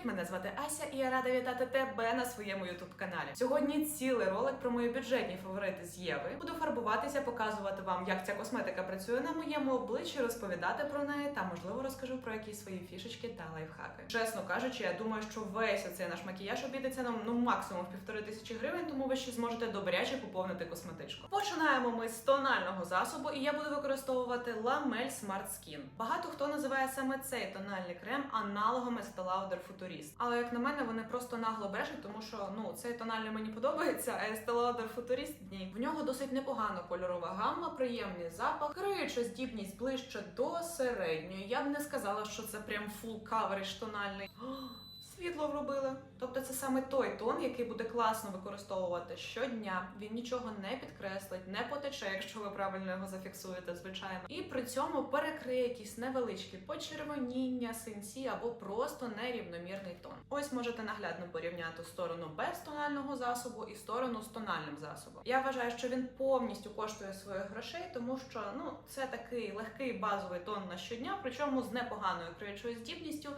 Привіт, мене звати Ася, і я рада вітати тебе на своєму ютуб каналі. Сьогодні цілий ролик про мої бюджетні фаворити з Єви. Буду фарбуватися, показувати вам, як ця косметика працює на моєму обличчі, розповідати про неї та можливо розкажу про якісь свої фішечки та лайфхаки. Чесно кажучи, я думаю, що весь оцей наш макіяж обійдеться нам ну максимум в півтори тисячі гривень, тому ви ще зможете добряче поповнити косметичку. Починаємо ми з тонального засобу, і я буду використовувати Lamel Smart Skin. Багато хто називає саме цей тональний крем аналогом Estee Lauder Futurist. Але як на мене, вони просто нагло брешуть, тому що ну цей тональний мені подобається, а Estee Lauder Futurist – ні. В нього досить непогана кольорова гамма, приємний запах, криюча здібність ближче до середньої. Я б не сказала, що це прям фул coverage тональний. Світло вробили. Тобто це саме той тон, який буде класно використовувати щодня. Він нічого не підкреслить, не потече, якщо ви правильно його зафіксуєте, звичайно. І при цьому перекриє якісь невеличкі почервоніння, синці або просто нерівномірний тон. Ось можете наглядно порівняти сторону без тонального засобу і сторону з тональним засобом. Я вважаю, що він повністю коштує своїх грошей, тому що ну це такий легкий базовий тон на щодня, причому з непоганою криючою здібністю.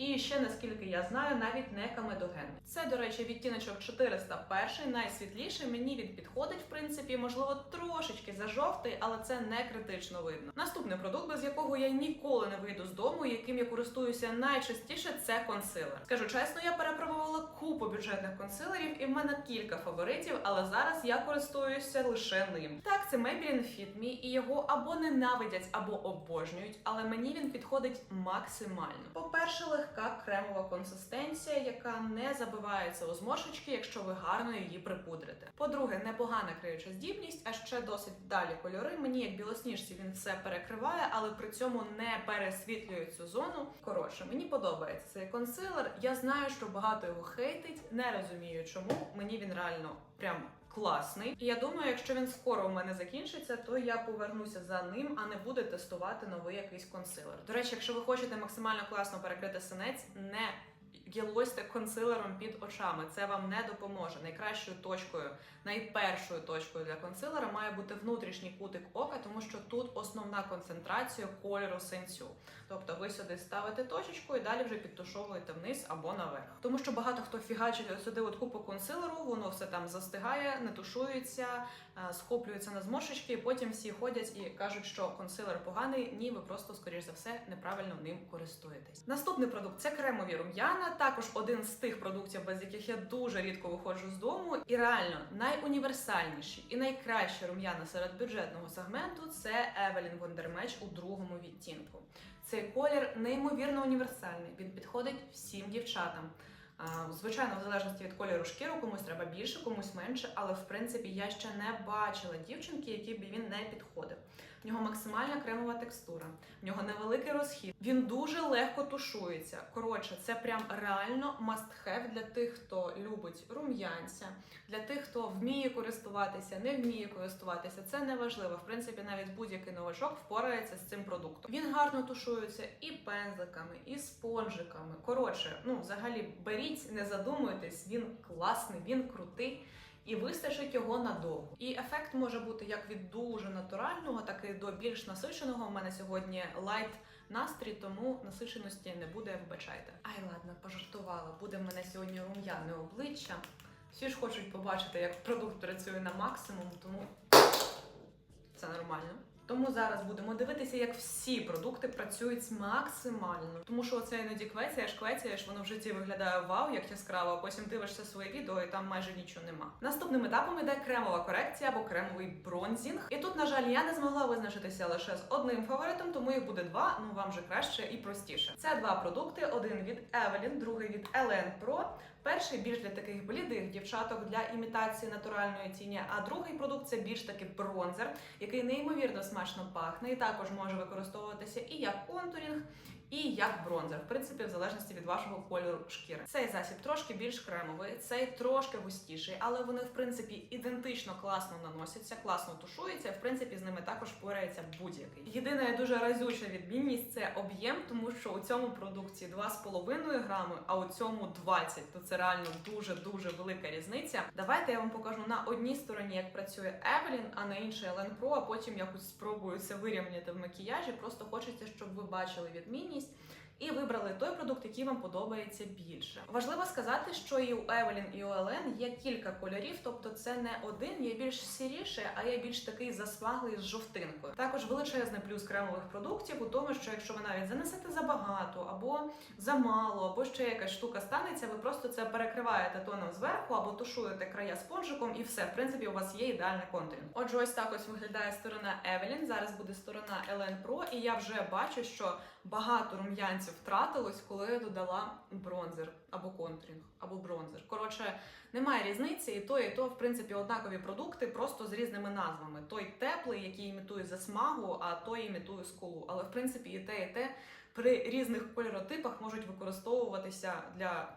І ще наскільки я знаю, навіть не камедогенний. Це, до речі, відтіночок 401, найсвітліший. Мені він підходить, в принципі, можливо, трошечки зажовтий, але це не критично видно. Наступний продукт, без якого я ніколи не вийду з дому, яким я користуюся найчастіше, це консилер. Скажу чесно, я перепробувала купу бюджетних консилерів, і в мене кілька фаворитів, але зараз я користуюся лише ним. Так, це Maybelline Fit Me, і його або ненавидять, або обожнюють, але мені він підходить максимально. По-перше, легка кремова консистенція, яка не забивається у зморшечки, якщо ви гарно її припудрите. По-друге, непогана криюча здібність, а ще досить вдалі кольори. Мені як білосніжці він все перекриває, але при цьому не пересвітлює цю зону. Коротше, мені подобається цей консилер. Я знаю, що багато його хейтить, не розумію чому. Мені він реально прям. Класний, і я думаю, якщо він скоро у мене закінчиться, то я повернуся за ним, а не буду тестувати новий якийсь консилер. До речі, якщо ви хочете максимально класно перекрити синець, не гілосьте консилером під очами. Це вам не допоможе. Найкращою точкою, найпершою точкою для консилера має бути внутрішній кутик ока, тому що тут основна концентрація кольору синцю. Тобто ви сюди ставите точечку і далі вже підтушовуєте вниз або наверх. Тому що багато хто фігачить сюди от купу консилеру, воно все там застигає, не тушується, е, схоплюється на зморшечки, потім всі ходять і кажуть, що консилер поганий. Ні, ви просто, скоріш за все, неправильно ним користуєтесь. Наступний продукт це кремові рум'яна. Також один з тих продуктів, без яких я дуже рідко виходжу з дому. І реально найуніверсальніші і найкращі рум'яна серед бюджетного сегменту це Evelyn Wondermatch у другому відтінку. Цей колір неймовірно універсальний. Він підходить всім дівчатам. Звичайно, в залежності від кольору шкіру, комусь треба більше, комусь менше, але в принципі я ще не бачила дівчинки, якій б він не підходив. В нього максимальна кремова текстура, в нього невеликий розхід. Він дуже легко тушується. Коротше, це прям реально must-have для тих, хто любить рум'янця, для тих, хто вміє користуватися, не вміє користуватися. Це не важливо. В принципі, навіть будь-який новачок впорається з цим продуктом. Він гарно тушується і пензликами, і спонжиками. Коротше, ну взагалі беріть, не задумуйтесь. Він класний, він крутий. І вистачить його надовго. І ефект може бути як від дуже натурального, так і до більш насиченого. У мене сьогодні лайт настрій, тому насиченості не буде, вибачайте. Ай, ладно, пожартувала. Буде в мене сьогодні рум'яне обличчя. Всі ж хочуть побачити, як продукт працює на максимум, тому це нормально. Тому зараз будемо дивитися, як всі продукти працюють максимально. Тому що оце іноді квецяєш, квецяєш, воно в житті виглядає вау, як яскраво, потім дивишся своє відео і там майже нічого нема. Наступним етапом іде кремова корекція або кремовий бронзінг. І тут, на жаль, я не змогла визначитися лише з одним фаворитом, тому їх буде два. Ну вам же краще і простіше. Це два продукти: один від Evelyn, другий від Elen Pro. Перший більш для таких блідих дівчаток для імітації натуральної тіні, а другий продукт це більш таки бронзер, який неймовірно смачно пахне, і також може використовуватися і як контурінг, і як бронзер, в принципі, в залежності від вашого кольору шкіри. Цей засіб трошки більш кремовий, цей трошки густіший, але вони, в принципі, ідентично класно наносяться, класно тушуються. В принципі, з ними також впорається будь-який. Єдина дуже разюча відмінність це об'єм, тому що у цьому продукті 2,5 грами, а у цьому 20. То це реально дуже дуже велика різниця. Давайте я вам покажу на одній стороні, як працює Evelyn, а на іншій Elen Pro, а потім якось спробую це вирівняти в макіяжі. Просто хочеться, щоб ви бачили відмінність. is і вибрали той продукт, який вам подобається більше. Важливо сказати, що і у Evelyn, і у Елен є кілька кольорів, тобто це не один, є більш сіріше, а є більш такий засмаглий з жовтинкою. Також величезний плюс кремових продуктів у тому, що якщо ви навіть занесете забагато або замало, або ще якась штука станеться, ви просто це перекриваєте тоном зверху або тушуєте края спонжиком, і все, в принципі, у вас є ідеальний контурінг. Отже, ось так ось виглядає сторона Evelyn, Зараз буде сторона Елен Pro, і я вже бачу, що багато рум'янців втратилось, коли я додала бронзер або контурінг, або бронзер. Коротше, немає різниці, і то, і то, в принципі, однакові продукти, просто з різними назвами. Той теплий, який імітує засмагу, а той імітує скулу. Але в принципі і те, і те при різних кольоротипах можуть використовуватися для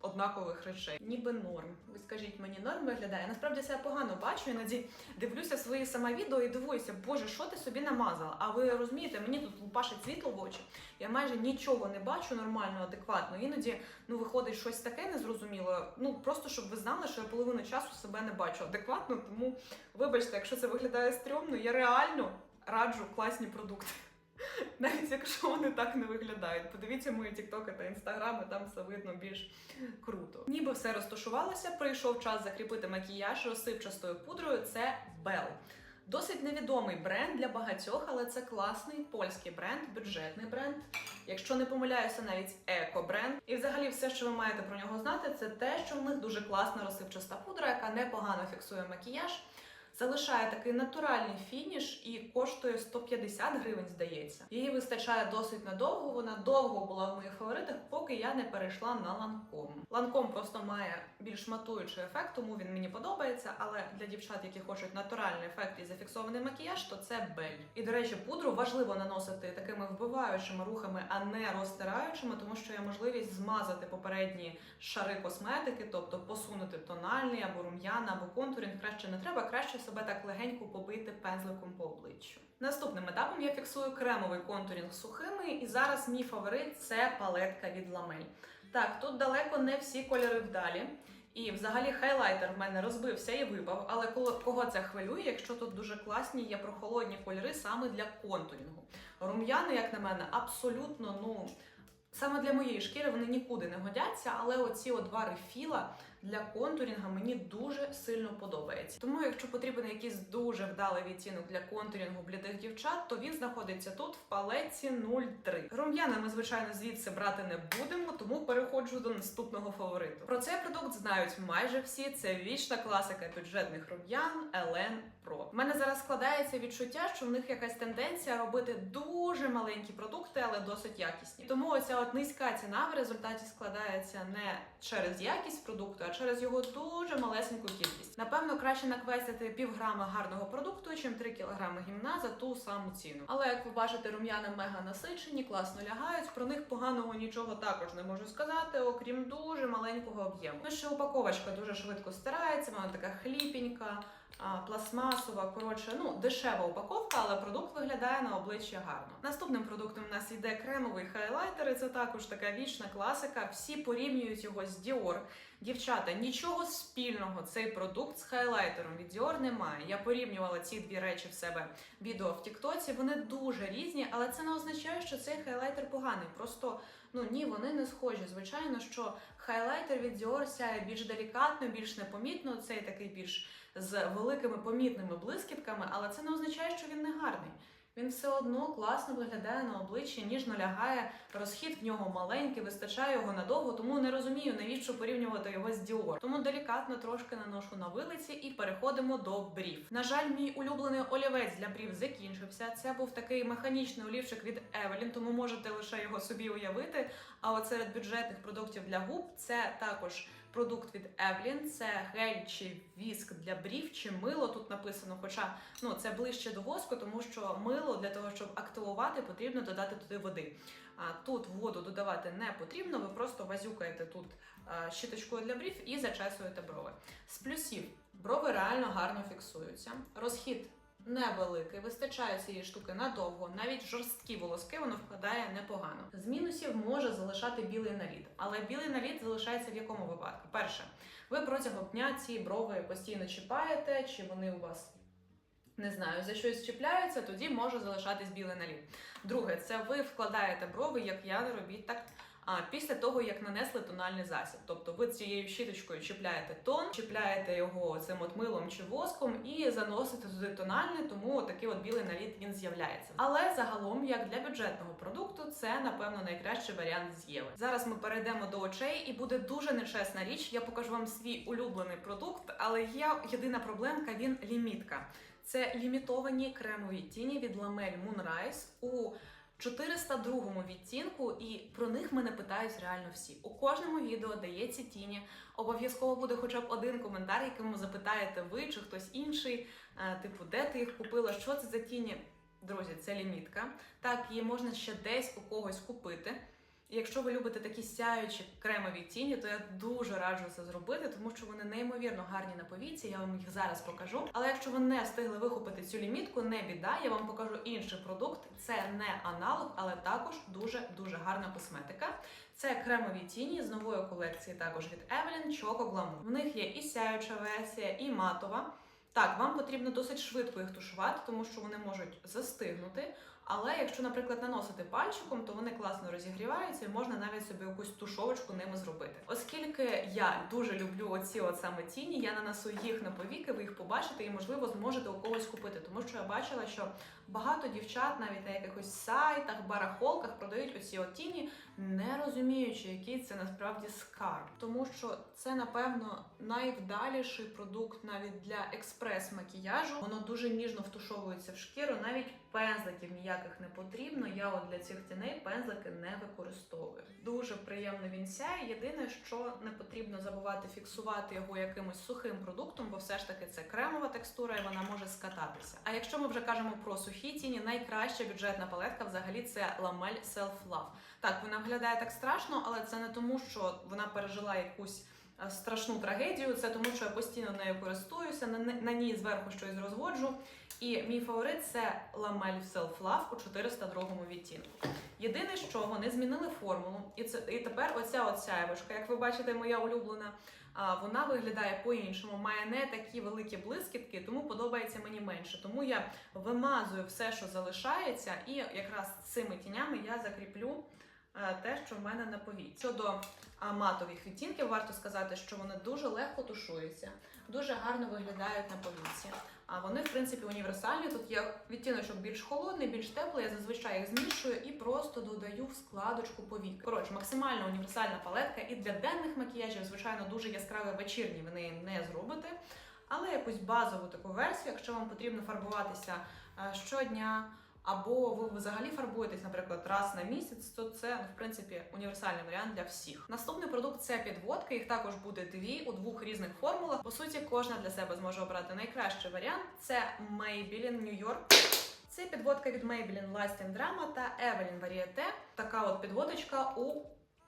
однакових речей. Ніби норм. Ви скажіть, мені норм виглядає. Насправді це погано бачу. Іноді дивлюся свої саме відео і дивуюся, боже, що ти собі намазала? А ви розумієте, мені тут лупашить світло в очі. Я майже нічого не бачу нормально, адекватно. Іноді ну виходить щось таке незрозуміло. Ну просто щоб ви знали, що я половину часу себе не бачу адекватно. Тому вибачте, якщо це виглядає стрьомно, я реально раджу класні продукти. Навіть якщо вони так не виглядають. Подивіться мої тіктоки та інстаграми, там все видно більш круто. Ніби все розташувалося, прийшов час закріпити макіяж розсипчастою пудрою. Це Bell. Досить невідомий бренд для багатьох, але це класний польський бренд, бюджетний бренд. Якщо не помиляюся, навіть еко-бренд. І взагалі все, що ви маєте про нього знати, це те, що в них дуже класна розсипчаста пудра, яка непогано фіксує макіяж. Залишає такий натуральний фініш і коштує 150 гривень, здається. Її вистачає досить надовго. Вона довго була в моїх фаворитах, поки я не перейшла на ланком. Ланком просто має більш матуючий ефект, тому він мені подобається. Але для дівчат, які хочуть натуральний ефект і зафіксований макіяж, то це бель. І до речі, пудру важливо наносити такими вбиваючими рухами, а не розтираючими, тому що є можливість змазати попередні шари косметики, тобто посунути тональний або рум'яна, або контурінг. Краще не треба, краще себе так легенько побити пензликом по обличчю. Наступним етапом я фіксую кремовий контурінг сухими, і зараз мій фаворит це палетка від ламель. Так, тут далеко не всі кольори вдалі. І взагалі хайлайтер в мене розбився і випав. Але кого це хвилює, якщо тут дуже класні є прохолодні кольори саме для контурінгу. Рум'яни, як на мене, абсолютно ну. Саме для моєї шкіри вони нікуди не годяться, але оці от два рефіла для контурінга мені дуже сильно подобається. Тому, якщо потрібен якийсь дуже вдалий відтінок для контурінгу блідих дівчат, то він знаходиться тут в палеці 03. Рум'яна ми, звичайно, звідси брати не будемо, тому переходжу до наступного фавориту. Про цей продукт знають майже всі. Це вічна класика бюджетних рум'ян Елен Pro. У мене зараз складається відчуття, що в них якась тенденція робити дуже маленькі продукти, але досить якісні. Тому оця от низька ціна в результаті складається не через якість продукту, а через його дуже малесеньку кількість. Напевно, краще наквестити півграма гарного продукту, чим 3 кілограми гімна за ту саму ціну. Але як ви бачите, рум'яни мега насичені, класно лягають. Про них поганого нічого також не можу сказати, окрім дуже маленького об'єму. Ну ще упаковочка дуже швидко стирається, вона така хліпенька. Пластмасова, коротше, ну дешева упаковка, але продукт виглядає на обличчі гарно. Наступним продуктом у нас йде кремовий хайлайтер. і Це також така вічна класика. Всі порівнюють його з Dior. Дівчата, нічого спільного цей продукт з хайлайтером від Dior немає. Я порівнювала ці дві речі в себе відео в Тіктоці. Вони дуже різні, але це не означає, що цей хайлайтер поганий. Просто ну ні, вони не схожі. Звичайно, що хайлайтер від Dior сяє більш делікатно, більш непомітно. Цей такий більш з великими помітними блискітками, але це не означає, що він не гарний. Він все одно класно виглядає на обличчі, ніжно лягає, розхід в нього маленький, вистачає його надовго, тому не розумію, навіщо порівнювати його з Dior. Тому делікатно трошки наношу на вилиці і переходимо до брів. На жаль, мій улюблений олівець для брів закінчився. Це був такий механічний олівчик від Evelyn, тому можете лише його собі уявити. А от серед бюджетних продуктів для губ це також продукт від Evelyn, це гель чи віск для брів, чи мило тут написано. Хоча ну це ближче до воску, тому що мило для того, щоб активувати, потрібно додати туди води. А тут воду додавати не потрібно. Ви просто вазюкаєте тут щіточкою для брів і зачесуєте брови. З плюсів брови реально гарно фіксуються. Розхід невеликий, вистачає цієї штуки надовго, навіть жорсткі волоски воно вкладає непогано. З мінусів може залишати білий наліт, але білий наліт залишається в якому випадку? Перше, ви протягом дня ці брови постійно чіпаєте, чи вони у вас не знаю, за щось чіпляються, тоді може залишатись білий наліт. Друге, це ви вкладаєте брови, як я робіть так. А після того, як нанесли тональний засіб, тобто ви цією щіточкою чіпляєте тон, чіпляєте його цим от милом чи воском і заносите туди тональний, тому такий от білий наліт він з'являється. Але загалом, як для бюджетного продукту, це напевно найкращий варіант з Єви. Зараз ми перейдемо до очей, і буде дуже нечесна річ. Я покажу вам свій улюблений продукт, але є єдина проблемка: він лімітка. Це лімітовані кремові тіні від Lamel Moonrise у 402 відтінку, і про них мене питають реально всі. У кожному відео дається тіні. Обов'язково буде хоча б один коментар, якому запитаєте ви чи хтось інший. е, Типу, де ти їх купила? Що це за тіні? Друзі, це лімітка. Так, її можна ще десь у когось купити. Якщо ви любите такі сяючі кремові тіні, то я дуже раджу це зробити, тому що вони неймовірно гарні на повіці. Я вам їх зараз покажу. Але якщо ви не встигли вихопити цю лімітку, не біда. Я вам покажу інший продукт. Це не аналог, але також дуже дуже гарна косметика. Це кремові тіні з нової колекції, також від Evelyn Choco Glamour. В них є і сяюча версія, і матова. Так, вам потрібно досить швидко їх тушувати, тому що вони можуть застигнути. Але якщо, наприклад, наносити пальчиком, то вони класно розігріваються і можна навіть собі якусь тушовочку ними зробити. Оскільки я дуже люблю оці от саме тіні, я нанесу їх на повіки, ви їх побачите і, можливо, зможете у когось купити. Тому що я бачила, що багато дівчат навіть на якихось сайтах, барахолках продають оці от тіні, не розуміючи, який це насправді скарб. Тому що це, напевно, найвдаліший продукт навіть для експрес-макіяжу. Воно дуже ніжно втушовується в шкіру, навіть пензликів ніяких не потрібно. Я от для цих тіней пензлики не використовую. Дуже приємно він сяє. Єдине, що не потрібно забувати фіксувати його якимось сухим продуктом, бо все ж таки це кремова текстура і вона може скататися. А якщо ми вже кажемо про сухі тіні, найкраща бюджетна палетка взагалі це Lamel Self Love. Так, вона виглядає так страшно, але це не тому, що вона пережила якусь е, страшну трагедію. Це тому, що я постійно нею користуюся, на, на ній зверху щось розводжу. І мій фаворит це Lamel Self Love у 402 відтінку. Єдине, що вони змінили формулу, і це і тепер оця от як ви бачите, моя улюблена. Вона виглядає по-іншому, має не такі великі блискітки, тому подобається мені менше. Тому я вимазую все, що залишається, і якраз цими тінями я закріплю е, те, що в мене на повіці. Щодо матових відтінків, варто сказати, що вони дуже легко тушуються, дуже гарно виглядають на повіці. А вони, в принципі, універсальні. Тут є відтіночок більш холодний, більш теплий. Я зазвичай їх змішую і просто додаю в складочку повік. Коротше, максимально універсальна палетка і для денних макіяжів, звичайно, дуже яскраві вечірні ви неї не зробите. Але якусь базову таку версію, якщо вам потрібно фарбуватися е, щодня, або ви взагалі фарбуєтесь, наприклад, раз на місяць, то це ну, в принципі універсальний варіант для всіх. Наступний продукт це підводки. Їх також буде дві у двох різних формулах. По суті, кожна для себе зможе обрати найкращий варіант. Це Maybelline New York. Це підводка від Maybelline Lasting Drama та Evelyn Varieté. Така от підводочка у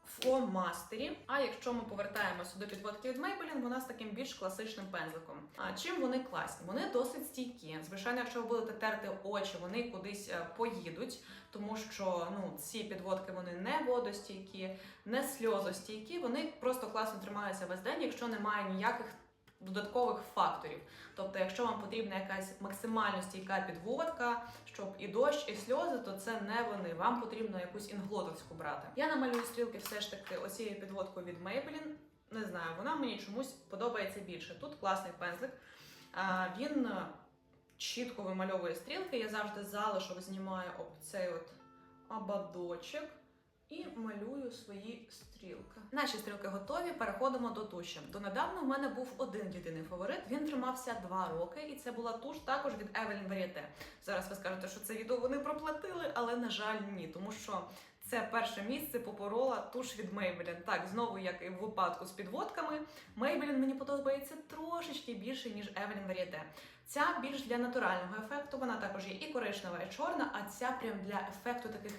фломастері. А якщо ми повертаємося до підводки від Maybelline, вона з таким більш класичним пензликом. А чим вони класні? Вони досить стійкі. Звичайно, якщо ви будете терти очі, вони кудись е, поїдуть, тому що ну ці підводки вони не водостійкі, не сльозостійкі. Вони просто класно тримаються весь день, якщо немає ніяких. Додаткових факторів, тобто, якщо вам потрібна якась максимально стійка підводка, щоб і дощ, і сльози, то це не вони. Вам потрібно якусь інглотовську брати. Я намалюю стрілки все ж таки оцією підводкою від Maybelline. Не знаю, вона мені чомусь подобається більше. Тут класний пензлик. Він е, чітко вимальовує стрілки. Я завжди залишок знімаю об цей от ободочок. І малюю свої стрілки. Наші стрілки готові. Переходимо до туші. Донедавна в мене був один єдиний фаворит. Він тримався два роки, і це була туш також від Evelyn Varieté. Зараз ви скажете, що це відео вони проплатили, але на жаль, ні, тому що це перше місце попорола туш від Maybelline. Так, знову як і в випадку з підводками, Maybelline мені подобається трошечки більше ніж Evelyn Varieté. Ця більш для натурального ефекту. Вона також є і коричнева, і чорна, а ця прям для ефекту таких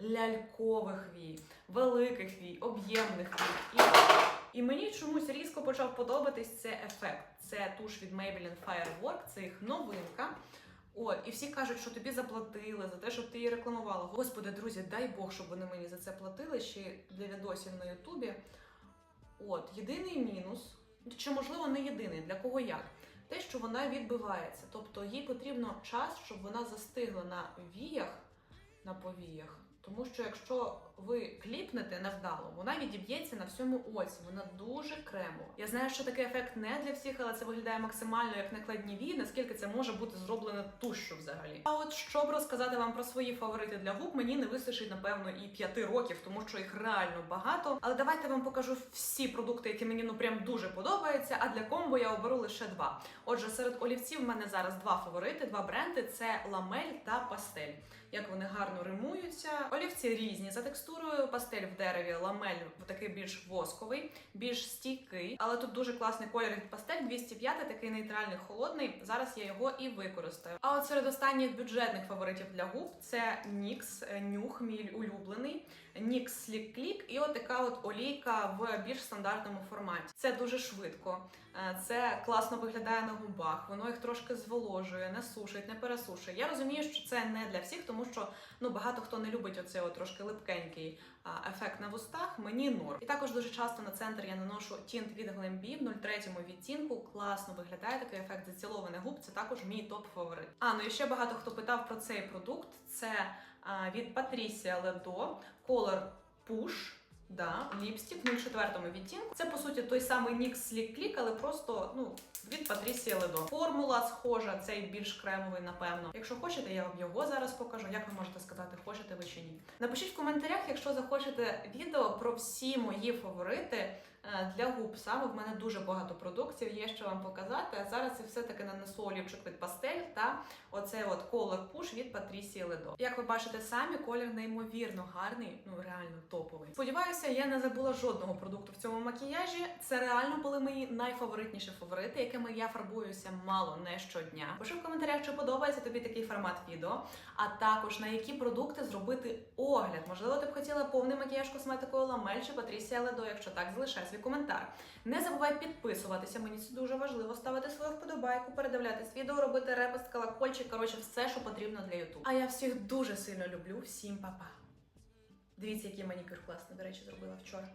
лялькових вій, великих вій, об'ємних вій. І, і мені чомусь різко почав подобатись цей ефект. Це туш від Maybelline Firework, це їх новинка. От, і всі кажуть, що тобі заплатили за те, щоб ти її рекламувала. Господи, друзі, дай Бог, щоб вони мені за це платили ще для відосів на Ютубі. От, єдиний мінус, чи можливо не єдиний, для кого як. те, що вона відбивається. Тобто їй потрібно час, щоб вона застигла на віях, на повіях. Тому що якщо ви кліпнете невдало, вона відіб'ється на всьому оці. Вона дуже кремова. Я знаю, що такий ефект не для всіх, але це виглядає максимально як накладні вії, наскільки це може бути зроблено тушшю взагалі. А от щоб розказати вам про свої фаворити для губ, мені не вистачить напевно і п'яти років, тому що їх реально багато. Але давайте вам покажу всі продукти, які мені ну прям дуже подобаються. А для комбо я оберу лише два. Отже, серед олівців в мене зараз два фаворити, два бренди: це ламель та пастель. Як вони гарно римуються. Олівці різні за текстурою. Пастель в дереві, ламель такий більш восковий, більш стійкий. Але тут дуже класний колір від пастель 205, такий нейтральний холодний. Зараз я його і використаю. А от серед останніх бюджетних фаворитів для губ це NYX е, нюх, мій улюблений. NYX Sleek Click і от така от олійка в більш стандартному форматі. Це дуже швидко, це класно виглядає на губах, воно їх трошки зволожує, не сушить, не пересушує. Я розумію, що це не для всіх, тому що ну багато хто не любить оцей от трошки липкенький ефект на вустах. Мені норм. І також дуже часто на центр я наношу тінт від Glambi в 03 відтінку. Класно виглядає такий ефект зацілованих губ. Це також мій топ фаворит. А ну і ще багато хто питав про цей продукт. Це а, від Patricia Ledo Color Push. Да, ліпстик в 04 відтінку. Це по суті той самий нік Slick Click, але просто ну від Патрісі Ледо. Формула схожа, цей більш кремовий, напевно. Якщо хочете, я вам його зараз покажу. Як ви можете сказати, хочете ви чи ні? Напишіть в коментарях, якщо захочете відео про всі мої фаворити для губ. Саме в мене дуже багато продуктів є, що вам показати. А зараз я все-таки нанесу олівчик від пастель та оцей от Color Push від Patricia Ledo. Як ви бачите самі, колір неймовірно гарний, ну реально топовий. Сподіваюся, я не забула жодного продукту в цьому макіяжі. Це реально були мої найфаворитніші фаворити, якими я фарбуюся мало не щодня. Пиши в коментарях, чи подобається тобі такий формат відео, а також на які продукти зробити огляд. Можливо, ти б хотіла повний макіяж косметикою Ламель чи Патрісія Ледо. Якщо так, залишай свій коментар. Не забувай підписуватися. Мені це дуже важливо. Ставити свою вподобайку, передивлятись відео, робити репост, колокольчик. Коротше, все, що потрібно для YouTube. А я всіх дуже сильно люблю. Всім па-па. Дивіться, який манікюр класний, до речі, зробила вчора.